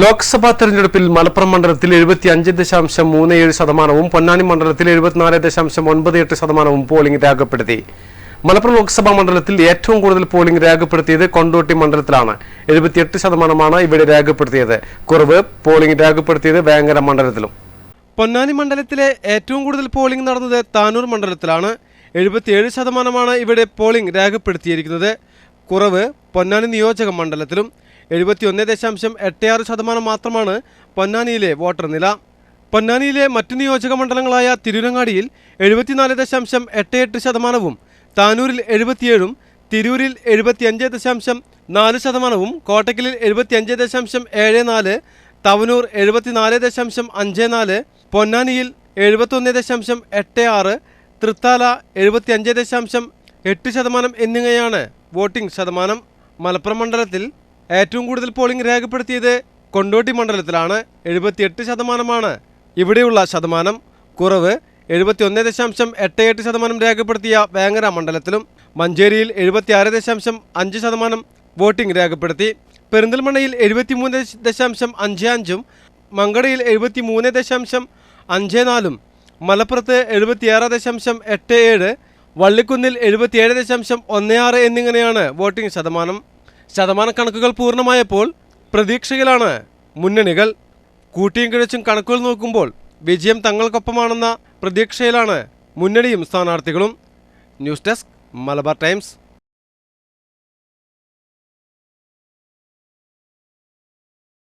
ലോക്സഭാ തെരഞ്ഞെടുപ്പിൽ മലപ്പുറം മണ്ഡലത്തിൽ എഴുപത്തി അഞ്ച് ദശാംശം മൂന്ന് ഏഴ് ശതമാനവും പൊന്നാനി മണ്ഡലത്തിൽ എഴുപത്തിനാല് ദശാംശം ഒൻപത് എട്ട് ശതമാനവും പോളിംഗ് രേഖപ്പെടുത്തി. മലപ്പുറം ലോക്സഭാ മണ്ഡലത്തിൽ ഏറ്റവും കൂടുതൽ പോളിംഗ് രേഖപ്പെടുത്തിയത് കൊണ്ടോട്ടി മണ്ഡലത്തിലാണ്. എഴുപത്തിയെട്ട് ശതമാനമാണ് ഇവിടെ രേഖപ്പെടുത്തിയത്. കുറവ് പോളിംഗ് രേഖപ്പെടുത്തിയത് വേങ്ങര മണ്ഡലത്തിലും. പൊന്നാനി മണ്ഡലത്തിലെ ഏറ്റവും കൂടുതൽ പോളിംഗ് നടന്നത് താനൂർ മണ്ഡലത്തിലാണ്. എഴുപത്തിയേഴ് ശതമാനമാണ് ഇവിടെ പോളിംഗ് രേഖപ്പെടുത്തിയിരിക്കുന്നത്. കുറവ് പൊന്നാനി നിയോജക മണ്ഡലത്തിലും. എഴുപത്തിയൊന്ന് ദശാംശം എട്ട് ആറ് ശതമാനം മാത്രമാണ് പൊന്നാനിയിലെ വോട്ടർ നില. പൊന്നാനിയിലെ മറ്റു നിയോജക മണ്ഡലങ്ങളായ തിരൂരങ്ങാടിയിൽ എഴുപത്തിനാല് ദശാംശം എട്ട് എട്ട് ശതമാനവും താനൂരിൽ എഴുപത്തിയേഴും തിരൂരിൽ എഴുപത്തിയഞ്ച് ദശാംശം നാല് ശതമാനവും കോട്ടക്കലിൽ എഴുപത്തിയഞ്ച് ദശാംശം ഏഴ് നാല് തവനൂർ എഴുപത്തിനാല് ദശാംശം അഞ്ച് നാല് പൊന്നാനിയിൽ എഴുപത്തൊന്ന് ദശാംശം എട്ട് ആറ് തൃത്താല എഴുപത്തിയഞ്ച് ദശാംശം എട്ട് ശതമാനം എന്നിങ്ങനെയാണ് വോട്ടിംഗ് ശതമാനം. മലപ്പുറം മണ്ഡലത്തിൽ ഏറ്റവും കൂടുതൽ പോളിംഗ് രേഖപ്പെടുത്തിയത് കൊണ്ടോട്ടി മണ്ഡലത്തിലാണ്. എഴുപത്തിയെട്ട് ശതമാനമാണ്. ഇവിടെയുള്ള ശതമാനം കുറവ്. എഴുപത്തിയൊന്ന് ദശാംശം എട്ട് എട്ട് ശതമാനം രേഖപ്പെടുത്തിയ വേങ്ങര മണ്ഡലത്തിലും മഞ്ചേരിയിൽ എഴുപത്തിയാറ് ദശാംശം അഞ്ച് ശതമാനം വോട്ടിംഗ് രേഖപ്പെടുത്തി. പെരിന്തൽമണ്ണയിൽ എഴുപത്തിമൂന്ന് ദശാംശം അഞ്ച് അഞ്ചും മങ്കടയിൽ എഴുപത്തിമൂന്ന് ദശാംശം അഞ്ച് നാലും മലപ്പുറത്ത് എഴുപത്തിയാറ് ദശാംശം എട്ട് ഏഴ് വള്ളിക്കുന്നിൽ എഴുപത്തിയേഴ് ദശാംശം ഒന്ന് ആറ് എന്നിങ്ങനെയാണ് വോട്ടിംഗ് ശതമാനം. ശതമാന കണക്കുകൾ പൂർണമായപ്പോൾ പ്രതീക്ഷയിലാണ് മുന്നണികൾ കൂട്ടിയും കിഴച്ചും കണക്കുകൾ നോക്കുമ്പോൾ വിജയം തങ്ങൾക്കൊപ്പമാണെന്ന പ്രതീക്ഷയിലാണ് മുന്നണിയും സ്ഥാനാർത്ഥികളും. News desk Malabar Times.